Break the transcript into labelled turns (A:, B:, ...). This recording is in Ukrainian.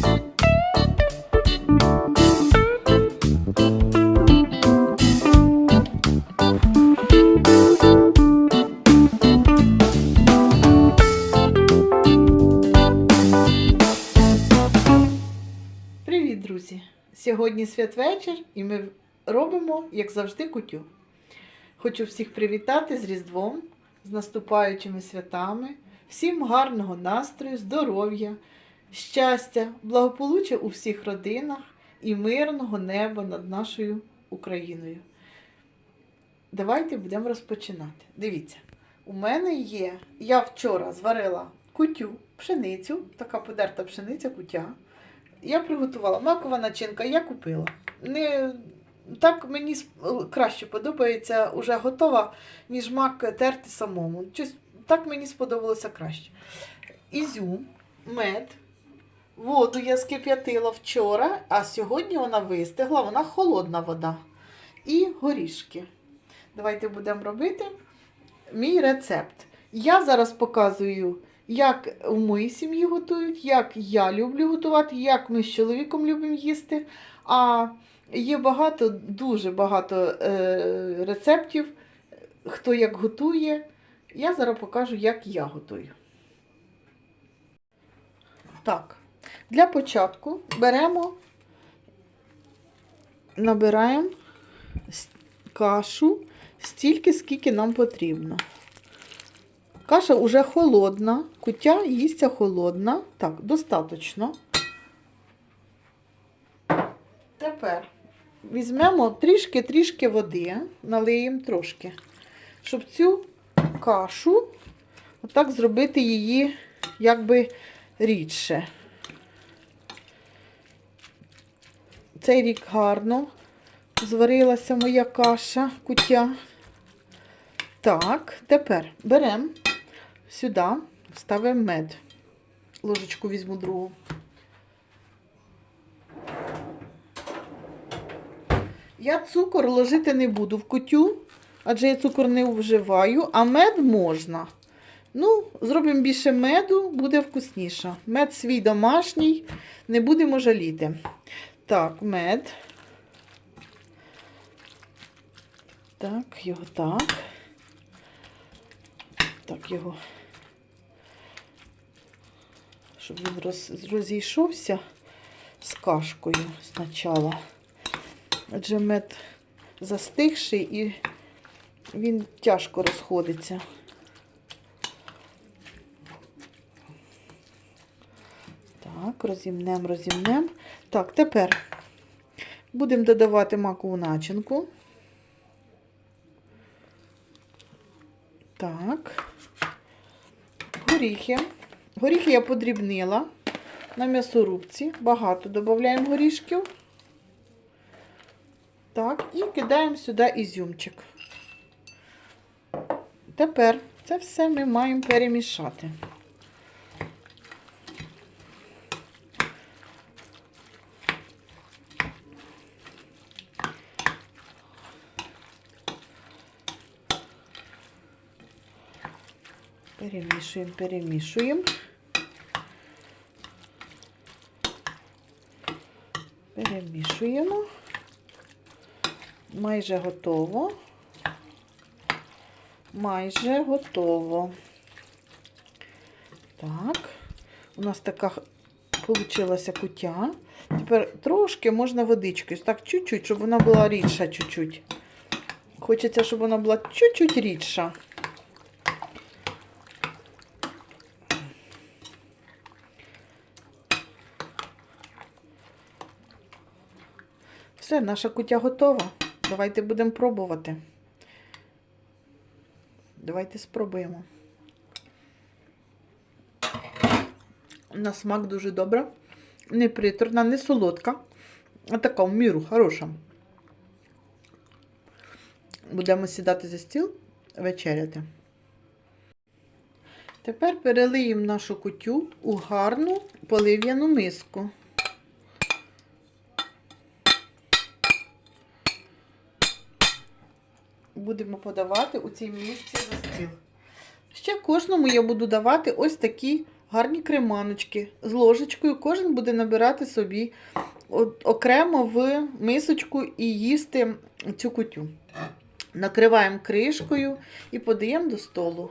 A: Привіт, друзі! Сьогодні святвечір і ми робимо, як завжди, кутю. Хочу всіх привітати з Різдвом, з наступаючими святами, всім гарного настрою, здоров'я, щастя, благополуччя у всіх родинах і мирного неба над нашою Україною. Давайте будемо розпочинати. Дивіться, у мене є, я вчора зварила кутю, пшеницю, така подерта пшениця, кутя. Я приготувала макова начинка, я купила. Не, так мені краще подобається уже готова, ніж мак терти самому. Щось, так мені сподобалося краще. Ізюм, мед, воду я скип'ятила вчора, а сьогодні вона вистигла, вона холодна вода. І горішки. Давайте будемо робити мій рецепт. Я зараз показую як в моїй сім'ї готують, як я люблю готувати, як ми з чоловіком любимо їсти. А є багато, дуже багато е, рецептів, хто як готує. Я зараз покажу, як я готую. Так, для початку беремо, набираємо кашу стільки, скільки нам потрібно. Каша вже холодна, кутя їсться холодна. Так, достатньо. Тепер візьмемо трішки-трішки води, налиємо трошки, щоб цю кашу отак зробити її якби рідше. Цей рік гарно зварилася моя каша, кутя. Так, тепер беремо сюди, ставимо мед. Ложечку візьму другу. Я цукор ложити не буду в кутю, адже я цукор не вживаю, а мед можна. Ну, зробимо більше меду, буде вкусніше. Мед свій домашній, не будемо жаліти. Так, мед. Так, його так. Так, його, щоб він роз, розійшовся з кашкою спочатку. Адже мед застигший і він тяжко розходиться. Так, розімнемо, розімнемо. Так, тепер будемо додавати макову начинку. Так. Горіхи. Горіхи я подрібнила на м'ясорубці. Багато додаємо горішків. Так, і кидаємо сюди ізюмчик. Тепер це все ми маємо перемішати. Перемішуємо, перемішуємо. Перемішуємо. Майже готово. Майже готово. Так, у нас така получилася кутя. Тепер трошки можна водичкою. Так, чуть-чуть, щоб вона була рідша чуть-чуть. Хочеться, щоб вона була чуть-чуть рідша. Все, наша кутя готова. Давайте будемо пробувати. Давайте спробуємо. На смак дуже добра. Не приторна, не солодка, а така в міру хороша. Будемо сідати за стіл вечеряти. Тепер перелиємо нашу кутю у гарну полив'яну миску. Будемо подавати у цій місці за стіл. Ще кожному я буду давати ось такі гарні креманочки. З ложечкою кожен буде набирати собі окремо в мисочку і їсти цю кутю. Накриваємо кришкою і подаємо до столу.